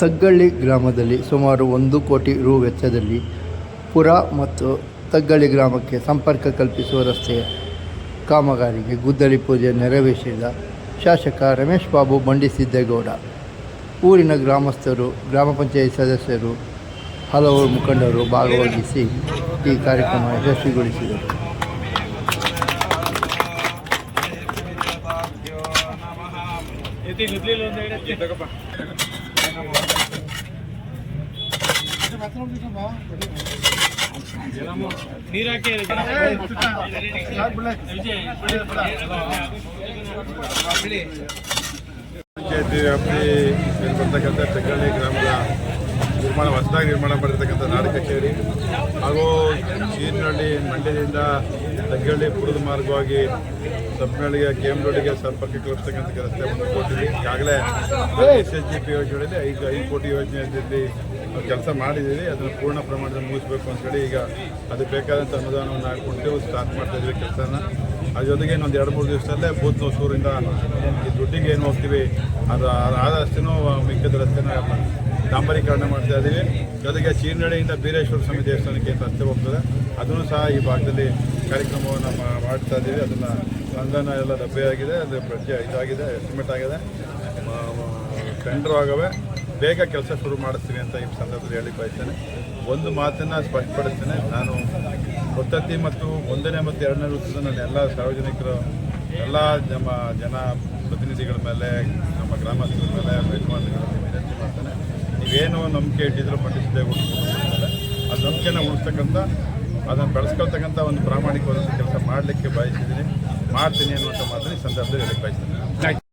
ತಗ್ಗಳ್ಳಿ ಗ್ರಾಮದಲ್ಲಿ ಸುಮಾರು ಒಂದು ಕೋಟಿ ರು ವೆಚ್ಚದಲ್ಲಿ ಪುರ ಮತ್ತು ತಗ್ಗಳ್ಳಿ ಗ್ರಾಮಕ್ಕೆ ಸಂಪರ್ಕ ಕಲ್ಪಿಸುವ ರಸ್ತೆಯ ಕಾಮಗಾರಿಗೆ ಗುದ್ದಲಿ ಪೂಜೆ ನೆರವೇರಿಸಿದ ಶಾಸಕ ರಮೇಶ್ ಬಾಬು ಬಂಡಿಸಿದ್ದೇಗೌಡ ಊರಿನ ಗ್ರಾಮಸ್ಥರು, ಗ್ರಾಮ ಪಂಚಾಯತ್ ಸದಸ್ಯರು, ಹಲವು ಮುಖಂಡರು ಭಾಗವಹಿಸಿ ಈ ಕಾರ್ಯಕ್ರಮ ಯಶಸ್ವಿಗೊಳಿಸಿದರು. ಪಂಚಾಯತಿ ವ್ಯಾಪ್ತಿ ಬರ್ತಕ್ಕಂಥ ತೆಗ್ಗಳ್ಳಿ ಗ್ರಾಮದ ನಿರ್ಮಾಣ ಹೊಸದಾಗಿ ನಿರ್ಮಾಣ ಮಾಡಿರ್ತಕ್ಕಂಥ ನಾಡ ಕಚೇರಿ ಹಾಗೂ ಚೀನಹಳ್ಳಿ ಮಂಡ್ಯದಿಂದ ತಗ್ಗಳ್ಳಿ ಪುರದ ಮಾರ್ಗವಾಗಿ ಸಬ್ನಹಳ್ಳಿಗೆ ಕೆ ಎಂ ರೋಡಿಗೆ ಸಂಪರ್ಕ ಕಲ್ಪಿಸ್ತಕ್ಕಂಥ ರಸ್ತೆ ಕೋಟಿ ಈಗಾಗಲೇ ಎಸ್ ಎಸ್ ಜಿ ಪಿ ಯೋಜನೆಯಲ್ಲಿ ಐದು ಐದು ಕೋಟಿ ಯೋಜನೆಯಲ್ಲಿ ಕೆಲಸ ಮಾಡಿದ್ದೀವಿ. ಅದನ್ನು ಪೂರ್ಣ ಪ್ರಮಾಣದಲ್ಲಿ ಮುಗಿಸ್ಬೇಕು ಅಂತೇಳಿ ಈಗ ಅದಕ್ಕೆ ಬೇಕಾದಂಥ ಅನುದಾನವನ್ನು ಹಾಕ್ಕೊಂಡು ಸ್ಟಾರ್ಟ್ ಮಾಡ್ತಾ ಇದ್ದೀವಿ ಕೆಲಸನ. ಅದ್ರ ಜೊತೆಗೆ ಇನ್ನೊಂದು ಎರಡು ಮೂರು ದಿವಸದಲ್ಲೇ ಬೂತ್ ಹೊಸೂರಿಂದ ಈ ದುಡ್ಡಿಗೆ ಏನು ಹೋಗ್ತೀವಿ? ಅದು ಆದಷ್ಟು ಮಿಕ್ಕಿದ ರಸ್ತೆನ ಡಾಂಬರೀಕರಣ ಮಾಡ್ತಾ ಇದ್ದೀವಿ. ಜೊತೆಗೆ ಚೀರ್ನಳ್ಳಿಯಿಂದ ಬೀರೇಶ್ವರ ಸ್ವಾಮಿ ದೇವಸ್ಥಾನಕ್ಕೆ ಅಂತ ರಸ್ತೆ ಹೋಗ್ತದೆ. ಅದನ್ನು ಸಹ ಈ ಭಾಗದಲ್ಲಿ ಕಾರ್ಯಕ್ರಮವನ್ನು ಮಾಡ್ತಾ ಇದ್ದೀವಿ. ಅದನ್ನು ಸಂಧಾನ ಎಲ್ಲ ಲಭ್ಯವಾಗಿದೆ ಅದು ಪ್ರತಿ ಇದಾಗಿದೆ ಎಸ್ಟಿಮೇಟ್ ಆಗಿದೆ. ಟೆಂಡರ್ ಆಗವೆ. ಬೇಗ ಕೆಲಸ ಶುರು ಮಾಡಿಸ್ತೀನಿ ಅಂತ ಈ ಸಂದರ್ಭದಲ್ಲಿ ಹೇಳಿ ಬಯಸ್ತೇನೆ. ಒಂದು ಮಾತನ್ನು ಸ್ಪಷ್ಟಪಡಿಸ್ತೇನೆ. ನಾನು ಒತ್ತತಿ ಮತ್ತು ಒಂದನೇ ಮತ್ತು ಎರಡನೇ ವೃತ್ತದ ನಾನು ಎಲ್ಲ ಸಾರ್ವಜನಿಕರು, ಎಲ್ಲ ನಮ್ಮ ಜನ ಪ್ರತಿನಿಧಿಗಳ ಮೇಲೆ, ನಮ್ಮ ಗ್ರಾಮಸ್ಥರ ಮೇಲೆ ಯಜಮಾನಗಳ ಮೇಲೆ ವಿನಂತಿ ಮಾಡ್ತೇನೆ. ನೀವೇನು ನಂಬಿಕೆ ಇಟ್ಟಿದ್ರು ಮೇಲೆ ಆ ನಂಬಿಕೆನ ಉಳಿಸ್ತಕ್ಕಂಥ, ಅದನ್ನು ಬೆಳೆಸ್ಕೊಳ್ತಕ್ಕಂಥ ಒಂದು ಪ್ರಾಮಾಣಿಕವಾದಂಥ ಕೆಲಸ ಮಾಡಲಿಕ್ಕೆ ಬಯಸಿದ್ದೀನಿ. ಮಾಡ್ತೀನಿ ಅನ್ನುವಂಥ ಮಾತ್ರ ಈ ಸಂದರ್ಭದಲ್ಲಿ ಹೇಳಿ ಬಯಸ್ತೇನೆ